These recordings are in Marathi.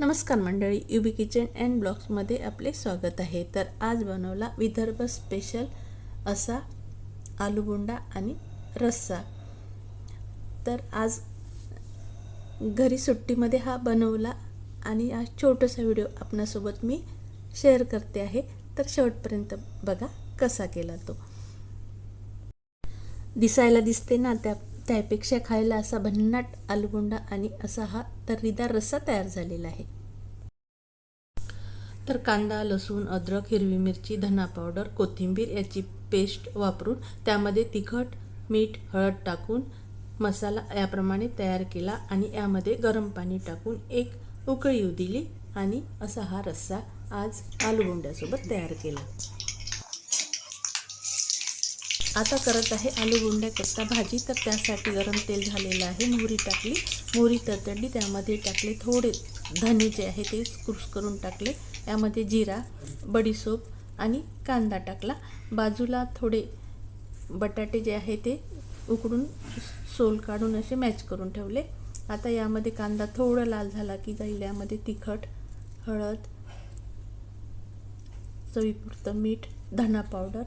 नमस्कार मंडळी युबी किचन अँड ब्लॉग्समध्ये आपले स्वागत आहे. तर आज बनवला विदर्भ स्पेशल असा आलूबोंडा आणि रस्सा. तर आज घरी सुट्टीमध्ये हा बनवला आणि आज छोटासा व्हिडिओ आपणासोबत मी शेअर करते आहे. तर शेवटपर्यंत बघा कसा केला तो. दिसायला दिसते ना त्या त्यापेक्षा खायला असा भन्नाट आलूबोंडा आणि असा हा तर्रीदार रस्सा तयार झालेला आहे. तर कांदा लसूण अद्रक हिरवी मिरची धना पावडर कोथिंबीर याची पेस्ट वापरून त्यामध्ये तिखट मीठ हळद टाकून मसाला याप्रमाणे तयार केला आणि यामध्ये गरम पाणी टाकून एक उकळी येऊ दिली आणि असा हा रस्सा आज आलूगोंड्यासोबत तयार केला. आता करत आहे आलू करता भाजी. तर त्यासाठी गरम तेल झालेलं आहे. मोहरी टाकली. मोहरी तडतडली. त्यामध्ये टाकले थोडे धने जे आहे ते स्क्रूस करून टाकले. यामध्ये जिरा बडीसोप आणि कांदा टाकला. बाजूला थोडे बटाटे जे आहे ते उकडून सोल काढून असे मॅच करून ठेवले. आता यामध्ये कांदा थोडा लाल झाला की जाईल. यामध्ये तिखट हळद चवीपुरतं मीठ धना पावडर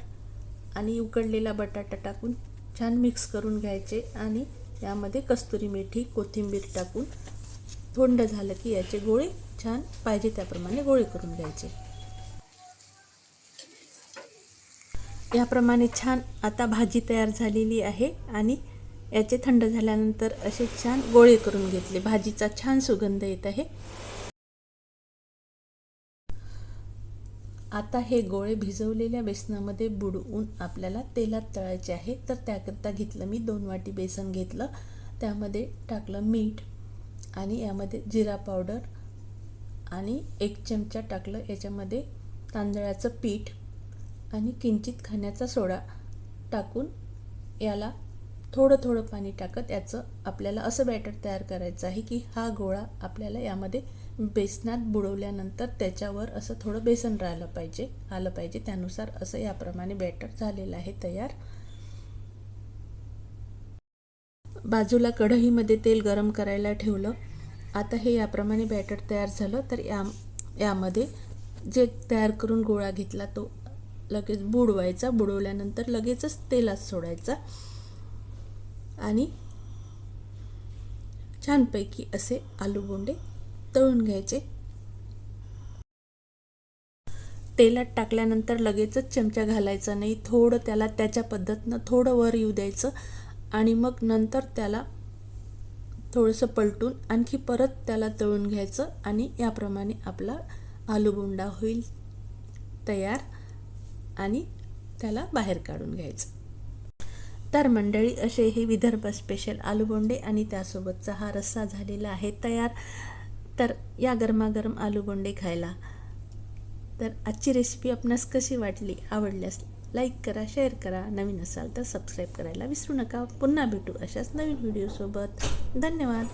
आणि उकडलेला बटाटा टाकून छान मिक्स करून घ्यायचे आणि यामध्ये कस्तुरी मेथी कोथिंबीर टाकून थंड झालं की याचे गोळे छान पाहिजे त्याप्रमाणे गोळे करून घ्यायचे. याप्रमाणे छान आता भाजी तयार झालेली आहे आणि याचे थंड झाल्यानंतर असे छान गोळे करून घेतले. भाजीचा छान सुगंध येत आहे. आता हे गोळे भिजवलेल्या बेसनामध्ये बुडवून आपल्याला तेलात तळायचे आहे. तर त्याकरता घेतलं मी दोन वाटी बेसन घेतलं. त्यामध्ये टाकलं मीठ आणि यामध्ये जिरा पावडर आणि एक चमचा टाकलं याच्यामध्ये तांदळाचं पीठ आणि किंचित खाण्याचा सोडा टाकून याला थोडं थोडं पाणी टाकत याचं आपल्याला असं बॅटर तयार करायचं आहे की हा गोळा आपल्याला यामध्ये बेसनात बुडवल्यानंतर त्याच्यावर असं थोडं बेसन राहिलं पाहिजे आलं पाहिजे. त्यानुसार असं याप्रमाणे बॅटर झालेलं आहे तयार. बाजूला कढईमध्ये तेल गरम करायला ठेवलं. आता हे याप्रमाणे बॅटर तयार झालं तर या यामध्ये जे तयार करून गोळा घेतला तो लगेच बुडवायचा. बुडवल्यानंतर लगेचच तेलात सोडायचा. आणि छानपैकी असे आलू बोंडे तळून घ्यायचे. तेलात टाकल्यानंतर लगेचच चमचा घालायचा नाही. थोडं त्याला त्याच्या पद्धतीनं थोडं वर येऊ द्यायचं आणि मग नंतर त्याला थोडंसं पलटून आणखी परत त्याला तळून घ्यायचं आणि याप्रमाणे आपला आलूबोंडा होईल तयार आणि त्याला बाहेर काढून घ्यायचं. तर मंडळी असे हे विदर्भ स्पेशल आलूबोंडे आणि त्यासोबतचा हा रस्सा झालेला आहे तयार. तर या गरमागरम आलूगोंडे खायला. तर आजची रेसिपी आपणास कशी वाटली आवडल्यास लाईक करा शेअर करा. नवीन असाल तर सबस्क्राईब करायला विसरू नका. पुन्हा भेटू अशाच नवीन व्हिडिओसोबत धन्यवाद.